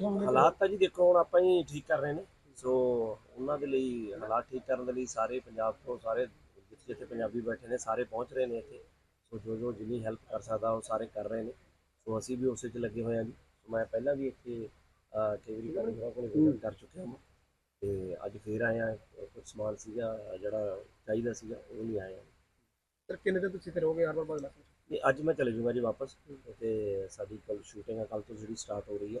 ਹਾਲਾਤ ਤਾਂ ਜੀ ਦੇਖੋ ਹੁਣ ਆਪਾਂ ਹੀ ਠੀਕ ਕਰ ਰਹੇ ਨੇ। ਸੋ ਉਹਨਾਂ ਦੇ ਲਈ ਹਾਲਾਤ ਠੀਕ ਕਰਨ ਦੇ ਲਈ ਸਾਰੇ ਪੰਜਾਬ ਤੋਂ ਸਾਰੇ ਜਿੱਥੇ ਜਿੱਥੇ ਪੰਜਾਬੀ ਬੈਠੇ ਨੇ ਸਾਰੇ ਪਹੁੰਚ ਰਹੇ ਨੇ ਇੱਥੇ। ਸੋ ਜੋ ਜੋ ਜਿੰਨੀ ਹੈਲਪ ਕਰ ਸਕਦਾ ਉਹ ਸਾਰੇ ਕਰ ਰਹੇ ਨੇ। ਸੋ ਅਸੀਂ ਵੀ ਉਸੇ 'ਚ ਲੱਗੇ ਹੋਏ ਹਾਂ ਜੀ। ਮੈਂ ਪਹਿਲਾਂ ਵੀ ਇੱਥੇ ਅਹ, ਕਈ ਵਾਰੀ ਕਾਰੀਗਰਾਂ ਕੋਲ ਵਿਜ਼ਿਟ ਕਰ ਚੁੱਕਿਆ ਹਾਂ ਤੇ ਅੱਜ ਫੇਰ ਹਾਂ ਕੁਝ ਸਮਾਨ ਸੀਗਾ ਜਿਹੜਾ ਚਾਹੀਦਾ ਸੀਗਾ ਉਹ ਨਹੀਂ ਆਇਆ। ਸਰ ਕਿੰਨੇ ਦਿਨ ਤੁਸੀਂ ਤੇ ਰਹੋਗੇ ਹਰ ਵਾਰ? ਬਦਲਾ ਨਹੀਂ ਅੱਜ ਮੈਂ ਚਲੇ ਜਾਊਂਗਾ ਜੀ ਵਾਪਸ। ਤੇ ਸਾਡੀ ਕੱਲ ਸ਼ੂਟਿੰਗ ਹੈ ਕੱਲ ਤੋਂ ਜਿਹੜੀ ਸਟਾਰਟ ਹੋ ਰਹੀ ਹੈ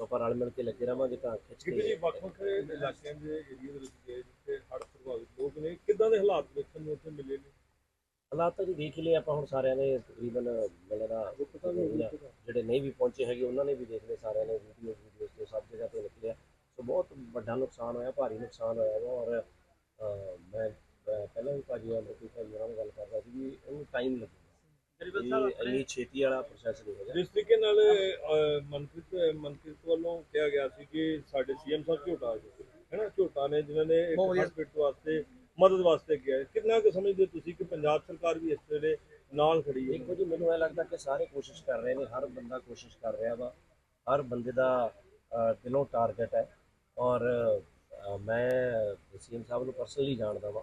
ਸੋ ਆਪਾਂ ਰਲ ਮਿਲ ਕੇ ਲੱਗੇ ਰਵਾਂਗੇ ਤਾਂ ਖਿੱਚ ਜੀ ਕੇ ਵੱਖ ਵੱਖ ਇਲਾਕਿਆਂ ਦੇ ਏਰੀਆ ਦੇ ਵਿੱਚ ਗਏ ਜਿੱਥੇ ਹੜ੍ਹ ਪ੍ਰਭਾਵਿਤ ਲੋਕ ਨੇ ਕਿੱਦਾਂ ਦੇ ਹਾਲਾਤ ਦੇਖਣ ਨੂੰ ਉੱਥੇ ਮਿਲੇ ਨੇ? ਹਾਲਾਤ ਤਾਂ ਜੀ ਦੇਖ ਲਏ ਆਪਾਂ ਹੁਣ ਸਾਰਿਆਂ ਨੇ ਤਕਰੀਬਨ ਮਿਲਣਾ ਜਿਹੜੇ ਨਹੀਂ ਵੀ ਪਹੁੰਚੇ ਹੈਗੇ ਉਹਨਾਂ ਨੇ ਵੀ ਦੇਖ ਲਏ ਸਾਰਿਆਂ ਨੇ ਵੀਡੀਓ ਵੀਡੀਓਜ਼ ਤੋਂ ਸਭ ਜਗ੍ਹਾ ਤੇ ਨਿਕਲਿਆ ਸੋ ਬਹੁਤ ਵੱਡਾ ਨੁਕਸਾਨ ਹੋਇਆ ਭਾਰੀ ਨੁਕਸਾਨ ਹੋਇਆ ਔਰ ਮੈਂ ਪਹਿਲਾਂ ਵੀ ਭਾਜੀ ਅਮਰਪ੍ਰੀਤ ਭਾਜੀ ਨਾਲ ਗੱਲ ਕਰਦਾ ਸੀ ਵੀ ਇਹਨੂੰ ਟਾਈਮ ਇਹ ਇੰਨੀ ਛੇਤੀ ਵਾਲਾ ਪ੍ਰੋਸੈਸ ਨਹੀਂ ਹੈਗਾ ਜਿਸ ਤਰੀਕੇ ਨਾਲ ਅਹ, ਮਨਪ੍ਰੀਤ ਮਨਪ੍ਰੀਤ ਵੱਲੋਂ ਕਿਹਾ ਗਿਆ ਸੀ ਕਿ ਸਾਡੇ ਸੀਐਮ ਸਾਹਿਬ ਝੋਟਾ ਆ ਗਏ ਹੈਨਾ ਝੋਟਾ ਨੇ ਜਿਨ੍ਹਾਂ ਨੇ ਇੱਕ ਬਹੁਤ ਵਧੀਆ। ਹਸਪੀਟਲ ਵਾਸਤੇ ਮਦਦ ਵਾਸਤੇ ਗਿਆ ਹੈ। ਕਿੰਨਾ ਕੁ ਸਮਝਦੇ ਤੁਸੀਂ ਕਿ ਪੰਜਾਬ ਸਰਕਾਰ ਵੀ ਇਸ ਵੇਲੇ ਨਾਲ ਖੜੀ ਹੈ? ਦੇਖੋ ਜੀ ਮੈਨੂੰ ਇਹ ਲੱਗਦਾ ਕਿ ਸਾਰੇ ਕੋਸ਼ਿਸ਼ ਕਰ ਰਹੇ ਨੇ ਹਰ ਬੰਦਾ ਕੋਸ਼ਿਸ਼ ਕਰ ਰਿਹਾ ਵਾ। ਹਰ ਬੰਦੇ ਦਾ ਅਹ, ਦਿਲੋਂ ਟਾਰਗੇਟ ਹੈ। ਔਰ ਅਹ, ਮੈਂ ਸੀਐਮ ਸਾਹਿਬ ਨੂੰ ਪਰਸਨਲੀ ਜਾਣਦਾ ਵਾਂ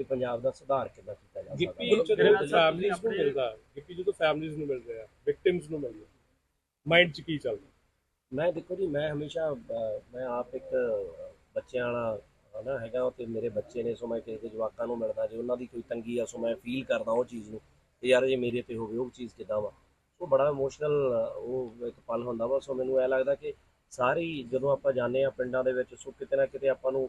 ਕਿ ਪੰਜਾਬ ਦਾ ਸੁਧਾਰ ਕਿੱਦਾਂ ਕੀਤਾ ਜਾ ਸਕਦਾ? ਗਿੱਪੀ ਜਦੋਂ ਫੈਮਲੀਜ਼ ਨੂੰ ਮਿਲਦਾ ਗਿੱਪੀ ਜਦੋਂ ਫੈਮਲੀਜ਼ ਨੂੰ ਮਿਲ ਰਿਹਾ ਵਿਕਟਿਮਸ ਨੂੰ ਮਿਲ ਰਿਹਾ ਮਾਈਂਡ 'ਚ ਕੀ ਚੱਲਦਾ ਮੈਂ ਦੇਖੋ ਜੀ ਮੈਂ ਹਮੇਸ਼ਾ ਮੈਂ ਆਪ ਇੱਕ ਬੱਚਿਆਂ ਵਾਲਾ ਹਨਾ ਹੈਗਾ ਤੇ ਮੇਰੇ ਬੱਚੇ ਨੇ ਸੋ ਮੈਂ ਕਿਸੇ ਦੇ ਜਵਾਕਾਂ ਨੂੰ ਮਿਲਦਾ ਜੇ ਉਹਨਾਂ ਦੀ ਕੋਈ ਤੰਗੀ ਆ ਸੋ ਮੈਂ ਫੀਲ ਕਰਦਾ ਉਹ ਚੀਜ਼ ਨੂੰ ਤੇ ਯਾਰ ਜੇ ਮੇਰੇ ਤੇ ਹੋਵੇ ਉਹ ਚੀਜ਼ ਕਿਦਾਂ ਵਾ? ਸੋ ਬੜਾ ਇਮੋਸ਼ਨਲ ਉਹ ਇੱਕ ਪਲ ਹੁੰਦਾ ਵਾ ਸੋ ਮੈਨੂੰ ਇਹ ਲੱਗਦਾ ਕਿ ਸਾਰੇ ਜਦੋਂ ਆਪਾਂ ਜਾਂਦੇ ਆ ਪਿੰਡਾਂ ਦੇ ਵਿੱਚ ਸੋ ਕਿਤੇ ਨਾ ਕਿਤੇ ਆਪਾਂ ਨੂੰ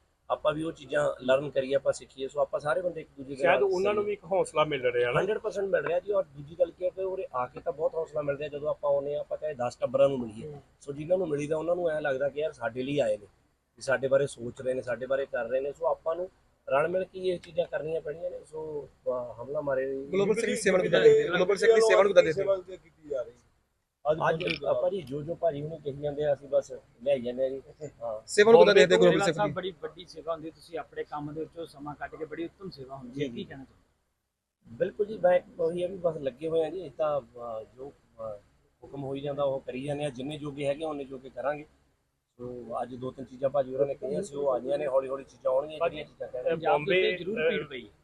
ਆਪਾਂ ਵੀ ਉਹ ਚੀਜ਼ਾਂ ਲਰਨ ਕਰੀਏ ਆਪਾਂ ਸਿੱਖੀਏ ਸੋ ਆਪਾਂ ਸਾਰੇ ਬੰਦੇ ਇੱਕ ਦੂਜੇ ਦੇ ਸ਼ਾਇਦ ਨਾਲ ਉਹਨਾਂ ਨੂੰ ਵੀ ਇੱਕ ਹੌਸਲਾ ਮਿਲ ਰਿਹਾ ਨਾ। 100% ਮਿਲ ਰਿਹਾ ਜੀ ਔਰ ਦੂਜੀ ਗੱਲ ਕੀ ਹੈ ਕਿ ਉਰੇ ਆ ਕੇ ਤਾਂ ਬਹੁਤ ਹੌਸਲਾ ਮਿਲ ਰਿਹਾ ਜਦੋਂ ਆਪਾਂ ਆਉਨੇ ਆ ਆਪਾਂ ਚਾਹੇ 10 ਟੱਬਰਾਂ ਨੂੰ ਮਿਲੀਏ। ਸੋ ਜਿਨ੍ਹਾਂ ਨੂੰ ਮਿਲੀਦਾ ਉਹਨਾਂ ਨੂੰ ਐ ਲੱਗਦਾ ਕਿ ਯਾਰ ਸਾਡੇ ਲਈ ਆਏ ਨੇ ਵੀ ਸਾਡੇ ਬਾਰੇ ਸੋਚ ਰਹੇ ਨੇ ਸਾਡੇ ਬਾਰੇ ਕਰ ਰਹੇ ਨੇ। ਸੋ ਆਪਾਂ ਨੂੰ ਰਲ ਮਿਲ ਕੇ ਇਹ ਚੀਜ਼ਾਂ ਕਰਨੀਆਂ ਪੈਣੀਆਂ ਨੇ। ਸੋ ਹਮਲਾ ਮਾਰੇ ਗਲੋਬਲ ਸਿੱਖ ਸੇਵਨ ਕਿੱਦਾਂ ਦੇਖਦੇ ਗਲੋਬਲ ਸਿੱਖ ਸੇਵਨ ਕਿੱਦਾਂ ਦੇਖਦੇ ਅੱਜ ਆਪਾਂ ਜੀ ਜੋ ਭਾਜੀ ਹੁਣੇ ਕਹੀ ਜਾਂਦੇ ਆ ਅਸੀਂ ਬਸ ਲੈ ਜਾਂਦੇ ਆ ਜੀ। ਹਾਂ। ਕਿੱਦਾਂ ਦੇਖਦੇ ਸੇਵਾ ਸਿੱਖ ਸਾਹਿਬ ਦੀ ਬੜੀ ਵੱਡੀ ਸੇਵਾ ਹੁੰਦੀ ਹੈ ਤੁਸੀਂ ਆਪਣੇ ਕੰਮ ਦੇ ਵਿੱਚੋਂ ਸਮਾਂ ਕੱਢ ਕੇ ਬੜੀ ਉੱਤਮ ਸੇਵਾ ਹੁੰਦੀ ਹੈ ਜੀ, ਕੀ ਜੀ। ਕਹਿਣਾ ਚਾਹੁੰਦੇ ਬਿਲਕੁਲ ਜੀ ਮੈਂ ਉਹੀ ਹੈ ਵੀ ਬਸ ਲੱਗੇ ਹੋਏ ਆ ਜੀ ਇਹ ਤਾਂ ਅਹ, ਜੋ ਅਹ, ਹੁਕਮ ਹੋਈ ਜਾਂਦਾ ਉਹ ਕਰੀ ਜਾਂਦੇ ਆ ਜਿੰਨੇ ਜੋਗੇ ਹੈਗੇ ਉਹਨੇ ਜੋਗੇ ਕਰਾਂਗੇ। ਸੋ ਅੱਜ ਦੋ ਤਿੰਨ ਚੀਜ਼ਾਂ ਭਾਜੀ ਹੋਰਾਂ ਨੇ ਕਹੀਆਂ ਸੀ ਉਹ ਆਈਆਂ ਨੇ ਹੌਲੀ ਹੌਲੀ ਚੀਜ਼ਾਂ ਆਉਣਗੀਆਂ ਜਿਹੜੀਆਂ ਚੀਜ਼ਾਂ ਕਹਿ ਰਹੇ ਪੰਜਾਬ ਦੇ ਬੰਬੇ, ਉੱਤੇ ਜ਼ਰੂਰ ਅਹ, ਭੀੜ ਪਈ ਹੈ।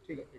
ਠੀਕ ਹੈ